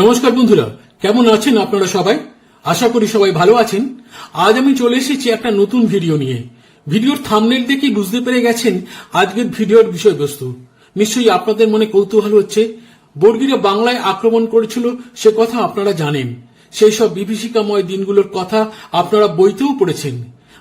নমস্কার বন্ধুরা, কেমন আছেন আপনারা সবাই? আশা করি সবাই ভালো আছেন। আজ আমি চলে এসেছি একটা নতুন ভিডিও নিয়ে। ভিডিওর থামনেল দেখেই বুঝতে পেরে গেছেন আজকের ভিডিওর বিষয়বস্তু। নিশ্চয়ই আপনাদের মনে কৌতূহল হচ্ছে, বর্গীরা বাংলায় আক্রমণ করেছিল, সে কথা আপনারা জানেন। সেই সব বিভীষিকাময় দিনগুলোর কথা আপনারা বইতেও পড়েছেন।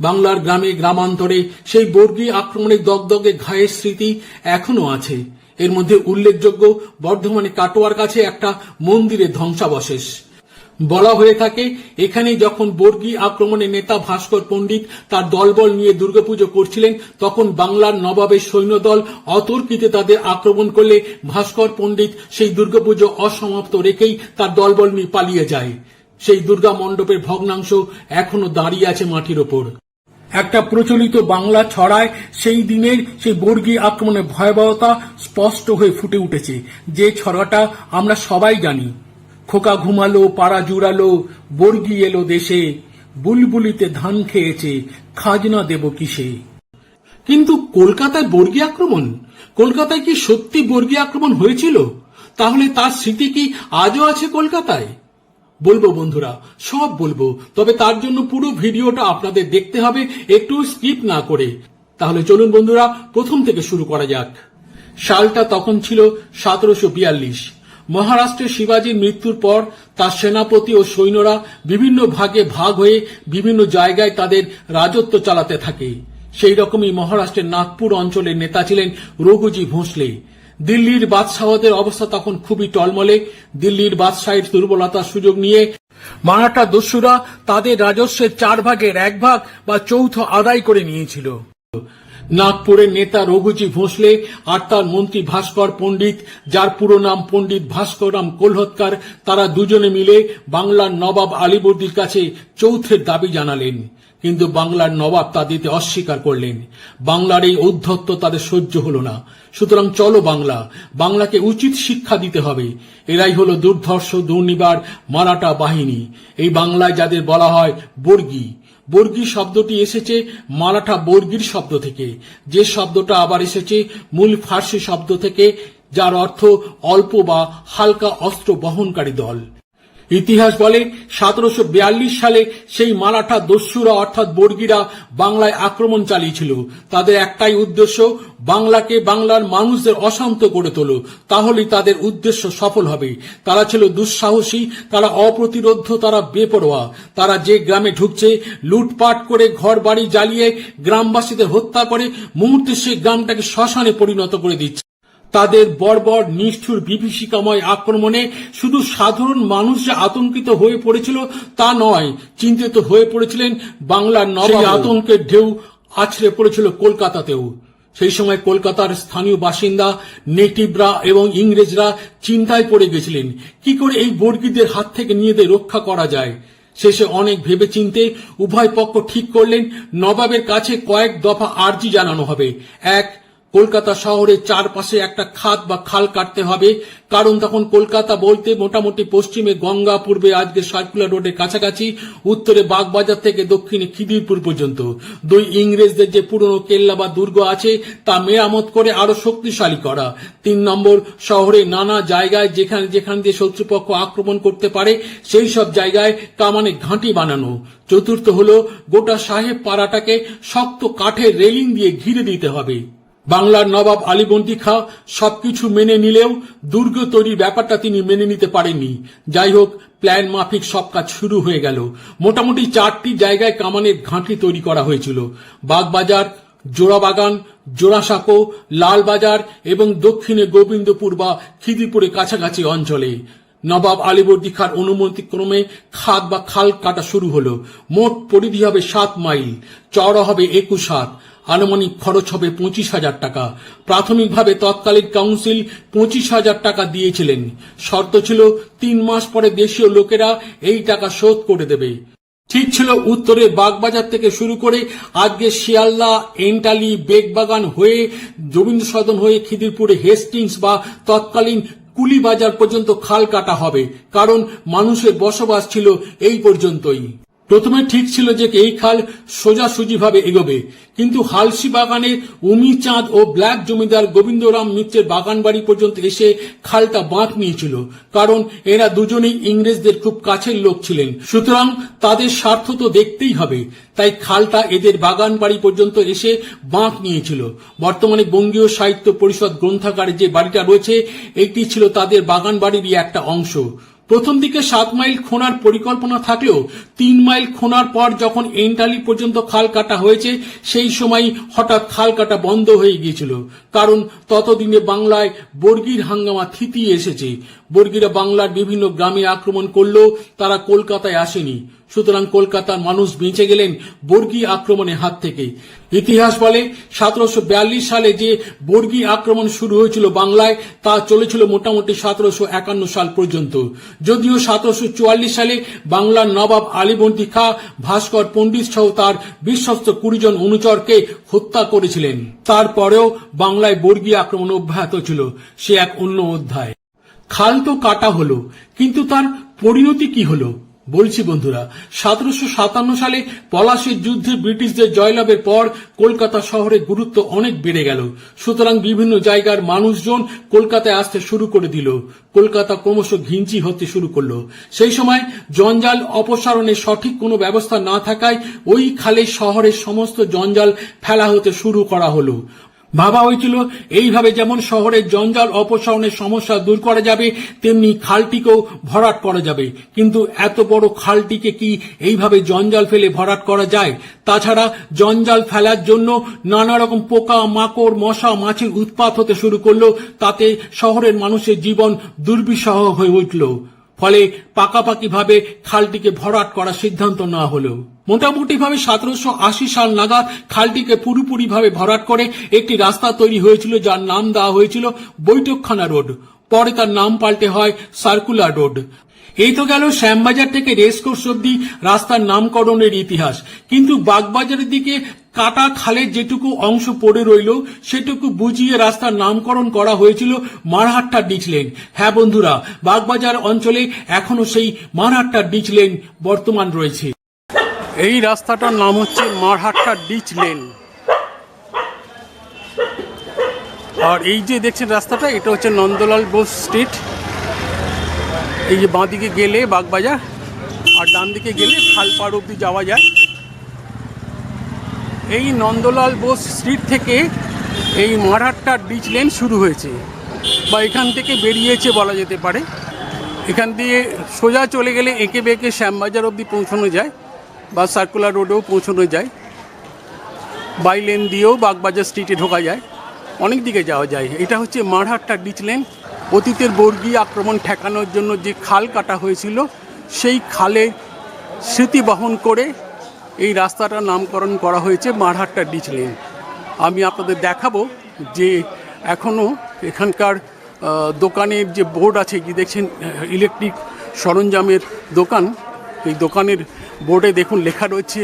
বাংলার গ্রামে, গ্রামান্তরে সেই বর্গী আক্রমণের দগদগে ঘায়ের স্মৃতি এখনও আছে। এর মধ্যে উল্লেখযোগ্য বর্ধমানে কাটোয়ার কাছে একটা মন্দিরের ধ্বংসাবশেষ। বলা হয়ে থাকে এখানে যখন বর্গী আক্রমণে নেতা ভাস্কর পণ্ডিত তার দলবল নিয়ে দুর্গাপুজো করছিলেন, তখন বাংলার নবাবের সৈন্যদল অতর্কিতে তাদের আক্রমণ করলে ভাস্কর পণ্ডিত সেই দুর্গাপুজো অসমাপ্ত রেখেই তার দলবল নিয়ে পালিয়ে যায়। সেই দুর্গা মণ্ডপের ভগ্নাংশ এখনও দাঁড়িয়ে আছে মাটির ওপর। একটা প্রচলিত বাংলা ছড়ায়, সেই দিনের সেই বর্গী আক্রমণের ভয়াবহতা স্পষ্ট হয়ে ফুটে উঠেছে। যে ছড়াটা আমরা সবাই জানি। খোকা ঘুমালো, পাড়া জুড়ালো, বর্গি এলো দেশে। বুলবুলিতে ধান খেয়েছে, খাজনা দেব কিসে? কিন্তু কলকাতায় বর্গী আক্রমণ? কলকাতায় কি সত্যি বর্গী আক্রমণ হয়েছিল? তাহলে তার স্মৃতি কি আজও আছে কলকাতায়? বলব বন্ধুরা, সব বলব, তবে তার জন্য পুরো ভিডিওটা আপনাদের দেখতে হবে, একটু স্কিপ না করে। তাহলে চলুন বন্ধুরা, প্রথম থেকে শুরু করা যাক। সালটা তখন ছিল সতেরোশো বিয়াল্লিশ। মহারাষ্ট্রে শিবাজীর মৃত্যুর পর তার সেনাপতি ও সৈন্যরা বিভিন্ন ভাগে ভাগ হয়ে বিভিন্ন জায়গায় তাদের রাজত্ব চালাতে থাকে। সেই রকমই মহারাষ্ট্রের নাগপুর অঞ্চলের নেতা ছিলেন রঘুজি ভোঁসলে। দিল্লির বাদশাহদের অবস্থা তখন খুবই টলমলে। দিল্লির বাদশাহের দুর্বলতার সুযোগ নিয়ে মারাঠা দস্যুরা তাদের রাজস্বের চার ভাগের এক ভাগ বা চৌথ আদায় করে নিয়েছিল। নাগপুরের নেতা রঘুজি ভোঁসলে আর তার মন্ত্রী ভাস্কর পণ্ডিত, যার পুরো নাম পণ্ডিত ভাস্কররাম কোলহৎকার, তারা দুজনে মিলে বাংলার নবাব আলীবর্দীর কাছে চৌথের দাবি জানালেন। কিন্তু বাংলার নবাব তা দিতে অস্বীকার করলেন। বাংলার এই ঔদ্ধত্য তাদের সহ্য হল না। সুতরাং চলো বাংলা। বাংলাকে উচিত শিক্ষা দিতে হবে। এরাই হলো দুর্ধর্ষ, দুর্নিবার, মারাঠা বাহিনী। এই বাংলায় যাদের বলা হয় বর্গী। বর্গী শব্দটি এসেছে মারাঠা বর্গীর শব্দ থেকে। যে শব্দটা আবার এসেছে মূল ফার্সি শব্দ থেকে, যার অর্থ অল্প বা হালকা অস্ত্র বহনকারী দল। ইতিহাস বলে, সতেরোশো বিয়াল্লিশ সালে সেই মারাঠা দস্যুরা, অর্থাৎ বর্গীরা, বাংলায় আক্রমণ চালিয়েছিল। তাদের একটাই উদ্দেশ্য, বাংলাকে বাংলার মানুষদের অশান্ত করে তোলো। তাহলেই তাদের উদ্দেশ্য সফল হবে। তারা ছিল দুঃসাহসী, তারা অপ্রতিরোধ তারা বেপরোয়া। তারা যে গ্রামে ঢুকছে, লুটপাট করে ঘর বাড়ি জ্বালিয়ে গ্রামবাসীদের হত্যা করে, মুহূর্তে সেই গ্রামটাকে শ্মশানে পরিণত করে দিচ্ছে। তাদের বর্বর নিষ্ঠুর বিভীষিকাময় আক্রমণে শুধু সাধারণ মানুষ যে আতঙ্কিত হয়ে পড়েছিল তা নয় চিন্তিত হয়ে পড়েছিলেন বাংলার নবাব। আতঙ্কের ঢেউ আছড়ে পড়েছিল কলকাতাতেও। সেই সময় কলকাতার স্থানীয় বাসিন্দা নেটিভরা এবং ইংরেজরা চিন্তায় পড়ে গেছিলেন কি করে এই বর্গীদের হাত থেকে নিজেদের রক্ষা করা যায়? শেষে অনেক ভেবেচিন্তে উভয় পক্ষ ঠিক করলেন নবাবের কাছে কয়েক দফা আর্জি জানানো হবে। এক কলকাতা শহরের চারপাশে একটা খাত বা খাল কাটতে হবে। কারণ তখন কলকাতা বলতে মোটামুটি পশ্চিমে গঙ্গা, পূর্বে আজকে সার্কুলার রোডের কাছাকাছি, উত্তরে বাগবাজার থেকে দক্ষিণে খিদিরপুর পর্যন্ত। দুই ইংরেজদের যে পুরনো কেল্লা বা দুর্গ আছে, তা মেরামত করে আরও শক্তিশালী করা। তিন নম্বর, শহরে নানা জায়গায় যেখানে, যেখান দিয়ে শত্রুপক্ষ আক্রমণ করতে পারে, সেই সব জায়গায় কামানে ঘাঁটি বানানো। চতুর্থ হলো, গোটা সাহেব পাড়াটাকে শক্ত কাঠের রেলিং দিয়ে ঘিরে দিতে হবে। বাংলার নবাব আলীবন্দি খা সবকিছু মেনে নিলেও দুর্গ তৈরির ব্যাপারটা তিনি মেনে নিতে পারেননি। যাই হোক, প্ল্যান মাফিক সব কাজ শুরু হয়ে গেল। মোটামুটি চারটি জায়গায় কামানের ঘাঁটি তৈরি করা হয়েছিল। বাগবাজার, জোড়াবাগান, জোড়াসাঁকো, লালবাজার এবং দক্ষিণে গোবিন্দপুর বা খিদিপুরের কাছাকাছি অঞ্চলে। নবাব আলীবর্দী খার অনুমতি ক্রমে খাদ বা খাল কাটা শুরু হলো। মোট পরিধি হবে সাত মাইল। চওড়া হবে একুশ হাত। আনুমানিক খরচ হবে পঁচিশ হাজার টাকা। প্রাথমিকভাবে তৎকালীন কাউন্সিল পঁচিশ হাজার টাকা দিয়েছিলেন। শর্ত ছিল তিন মাস পরে দেশীয় লোকেরা এই টাকা শোধ করে দেবে। ঠিক ছিল উত্তরে বাগবাজার থেকে শুরু করে আজকে শিয়ালদা, এন্টালি, বেগবাগান হয়ে রবীন্দ্র সদন হয়ে খিদিরপুরে হেস্টিংস বা তৎকালীন কুলিবাজার পর্যন্ত খাল কাটা হবে। কারণ মানুষের বসবাস ছিল এই পর্যন্তই। প্রথমে ঠিক ছিল যে এই খাল সোজাসুজিভাবে এগোবে, কিন্তু হালসি বাগানের উমি চাঁদ ও ব্ল্যাক জমিদার গোবিন্দরাম মিত্রের বাগান বাড়ি পর্যন্ত এসে খালটা বাঁক নিয়েছিল, কারণ এরা দুজনেই ইংরেজদের খুব কাছের লোক ছিলেন। সুতরাং তাদের স্বার্থ তো দেখতেই হবে, তাই খালটা এদের বাগান বাড়ি পর্যন্ত এসে বাঁক নিয়েছিল। বর্তমানে বঙ্গীয় সাহিত্য পরিষদ গ্রন্থাগারে যে বাড়িটা রয়েছে, এটি ছিল তাদের বাগান বাড়িরই একটা অংশ। প্রথম দিকে সাত মাইল খোনার পরিকল্পনা থাকলেও তিন মাইল খোনার পর যখন এন্টালি পর্যন্ত খাল কাটা হয়েছে, সেই সময় হঠাৎ খাল কাটা বন্ধ হয়ে গিয়েছিল। কারণ ততদিনে বাংলায় বর্গির হাঙ্গামা থিতিয়ে এসেছে। বর্গিরা বাংলার বিভিন্ন গ্রামে আক্রমণ করলেও তারা কলকাতায় আসেনি। সুতরাং কলকাতার মানুষ বেঁচে গেলেন বর্গী আক্রমণের হাত থেকে। ইতিহাস বলে, সতেরোশো বিয়াল্লিশ সালে যে বর্গী আক্রমণ শুরু হয়েছিল বাংলায়, তা চলেছিল মোটামুটি সতেরোশো একান্ন সাল পর্যন্ত। যদিও সতেরোশো চুয়াল্লিশ সালে বাংলার নবাব আলীবর্দী খা, ভাস্কর পণ্ডিত সহ তার বিশ্বস্ত কুড়ি জন অনুচরকে হত্যা করেছিলেন। তারপরেও বাংলায় বর্গী আক্রমণ অব্যাহত ছিল। সে এক অন্য অধ্যায়। খাল তো কাটা হলো, কিন্তু তার পরিণতি কি হলো? বলছি বন্ধুরা, সতেরোশো সাতান্ন সালে পলাশির যুদ্ধে ব্রিটিশদের জয়লাভের পর কলকাতা শহরের গুরুত্ব অনেক বেড়ে গেল। সুতরাং বিভিন্ন জায়গার মানুষজন কলকাতায় আসতে শুরু করে দিল। কলকাতা ক্রমশ ঘিঞ্চি হতে শুরু করল। সেই সময় জঞ্জাল অপসারণের সঠিক কোনো ব্যবস্থা না থাকায় ওই খালে শহরের সমস্ত জঞ্জাল ফেলা হতে শুরু করা হলো। ভাবা হয়েছিল, এইভাবে যেমন শহরের জঞ্জাল অপসারণের সমস্যা দূর করা যাবে, তেমনি খালটিকেও ভরাট করা যাবে। কিন্তু এত বড় খালটিকে কি এইভাবে জঞ্জাল ফেলে ভরাট করা যায়? তাছাড়া জঞ্জাল ফেলার জন্য নানা রকম পোকা, মাকড়, মশা, মাছির উৎপাত হতে শুরু করল, তাতে শহরের মানুষের জীবন দুর্বিষহ হয়ে উঠল। ফলে পাকাপাকিভাবে খালটিকে ভরাট করার সিদ্ধান্ত নেওয়া হলো। মোটামুটি ভাবে সতেরোশো আশি সাল নাগাদ খালটিকে পুরোপুরি ভাবে ভরাট করে একটি রাস্তা তৈরি হয়েছিল যার নাম দেওয়া হয়েছিল বৈঠকখানা রোড। পরে তার নাম পাল্টে হয় সার্কুলার রোড। এই তো গেল শ্যামবাজার থেকে রেসকোর্স অব্দি রাস্তার নামকরণের ইতিহাস। কিন্তু বাগবাজারের দিকে কাটা খালের যেটুকু অংশ পড়ে রইল, সেটুকু বুঝিয়ে রাস্তার নামকরণ করা হয়েছিল মারহাট্টা ডিচ লেন। হ্যাঁ বন্ধুরা, বাগবাজার অঞ্চলে এখনও সেই মারহাট্টা ডিচ লেন বর্তমান রয়েছে। এই রাস্তাটার নাম হচ্ছে মারহাট্টা ডিচ লেন। আর এই যে দেখছেন রাস্তাটা, এটা হচ্ছে নন্দলাল বোস স্ট্রিট। এই যে বাঁদিকে গেলে বাগবাজার, আর ডান দিকে গেলে খালপাড় অব্দি যাওয়া যায়। এই নন্দলাল বোস স্ট্রিট থেকে এই মারহাট্টা ডিচ লেন শুরু হয়েছে। বা এখান থেকে বেরিয়েছে বলা যেতে পারে। এখান দিয়ে সোজা চলে গেলে এঁকে বেঁকে শ্যামবাজার অবধি পৌঁছানো যায়। বা সার্কুলার রোডেও পৌঁছানো যায়। বাই লেন দিয়েও বাগবাজার স্ট্রিটে ঢোকা যায়। অনেক দিকে যাওয়া যায়। এটা হচ্ছে মারহাট্টা ডিচ লেন অতীতের বর্গী আক্রমণ ঠেকানোর জন্য যে খাল কাটা হয়েছিল, সেই খালের স্মৃতি বহন করে এই রাস্তাটার নামকরণ করা হয়েছে মারহাট্টা ডিচ লেন। আমি আপনাদের দেখাবো যে এখনও এখানকার দোকানের যে বোর্ড আছে যে দেখছেন ইলেকট্রিক সরঞ্জামের দোকান, এই দোকানের বোর্ডে দেখুন লেখা রয়েছে,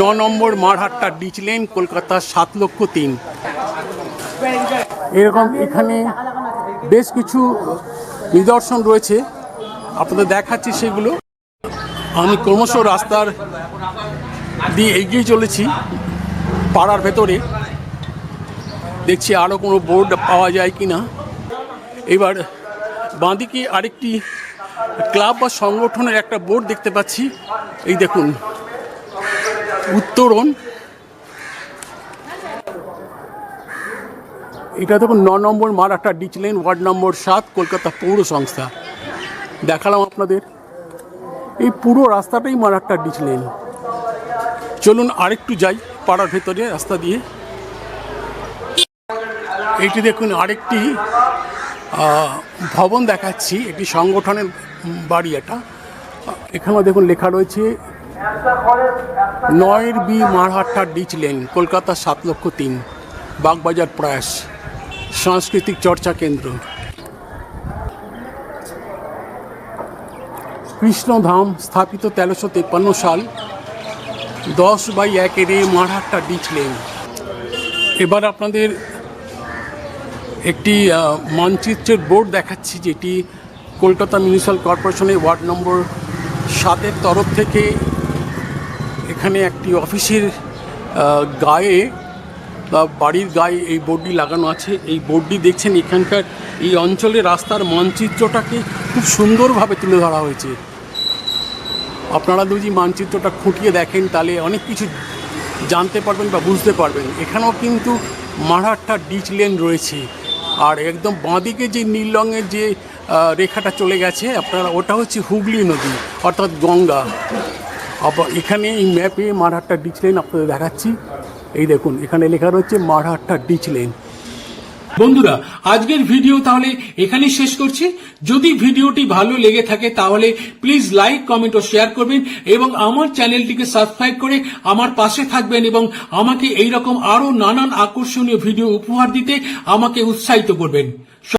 ন নম্বর মারহাট্টা ডিচ লেন কলকাতা সাত লক্ষ তিন। এরকম এখানে বেশ কিছু নিদর্শন রয়েছে। আপনাদের দেখাচ্ছি সেগুলো। আমি ক্রমশ রাস্তার দিয়ে এগিয়ে চলেছি পাড়ার ভেতরে। দেখছি আরও কোনো বোর্ড পাওয়া যায় কি না এবার বাঁদিকে আরেকটি ক্লাব বা সংগঠনের একটা বোর্ড দেখতে পাচ্ছি। এই দেখুন, উত্তরণ। এটা দেখুন ন নম্বর মারাঠা ডিচ লেন ওয়ার্ড নম্বর সাত, কলকাতা পৌর সংস্থা। দেখালাম আপনাদের। এই পুরো রাস্তাটাই মারাঠা ডিচ লেন চলুন আরেকটু যাই পাড়ার ভেতরে রাস্তা দিয়ে। এইটি দেখুন আরেকটি ভবন দেখাচ্ছি একটি সংগঠনের বাড়ি এটা। এখানেও দেখুন লেখা রয়েছে, নয়ের B Marhatta ditch lane Kolkata সাত লক্ষ তিন, বাগবাজার প্রয়াস, সাংস্কৃতিক চর্চা কেন্দ্র। কৃষ্ণধাম স্থাপিত তেরোশো তেপ্পান্ন সাল, দশ বাই একের এ মারহাট্টা ডিচ লেন এবার আপনাদের একটি মানচিত্রের বোর্ড দেখাচ্ছি, যেটি কলকাতা মিউনিসিপ্যাল কর্পোরেশনের ওয়ার্ড নম্বর সাতের তরফ থেকে এখানে একটি অফিসের গায়ে বা বাড়ির গায়ে এই বোর্ডটি লাগানো আছে। এই বোর্ডটি দেখছেন এখানকার এই অঞ্চলের রাস্তার মানচিত্রটাকে খুব সুন্দরভাবে তুলে ধরা হয়েছে। আপনারা যদি মানচিত্রটা খুঁটিয়ে দেখেন, তাহলে অনেক কিছু জানতে পারবেন বা বুঝতে পারবেন। এখানেও কিন্তু মারাঠা ডিচ লেন রয়েছে। আর একদম বাঁদিকে যে নীল রঙের যে রেখাটা চলে গেছে, আপনারা, ওটা হচ্ছে হুগলি নদী, অর্থাৎ গঙ্গা। আবার এখানে এই ম্যাপে মারহাট্টা ডিচ লেন আপনাদের দেখাচ্ছি। এই দেখুন, এখানে লেখা রয়েছে মারহাট্টা ডিচ লেন বন্ধুরা, আজকের ভিডিও তাহলে এখানেই শেষ করছি। যদি ভিডিওটি ভালো লেগে থাকে তাহলে প্লিজ লাইক কমেন্ট ও শেয়ার করবেন এবং আমার চ্যানেলটিকে সাবস্ক্রাইব করে আমার পাশে থাকবেন এবং আমাকে এইরকম আরও নানান আকর্ষণীয় ভিডিও উপহার দিতে আমাকে উৎসাহিত করবেন।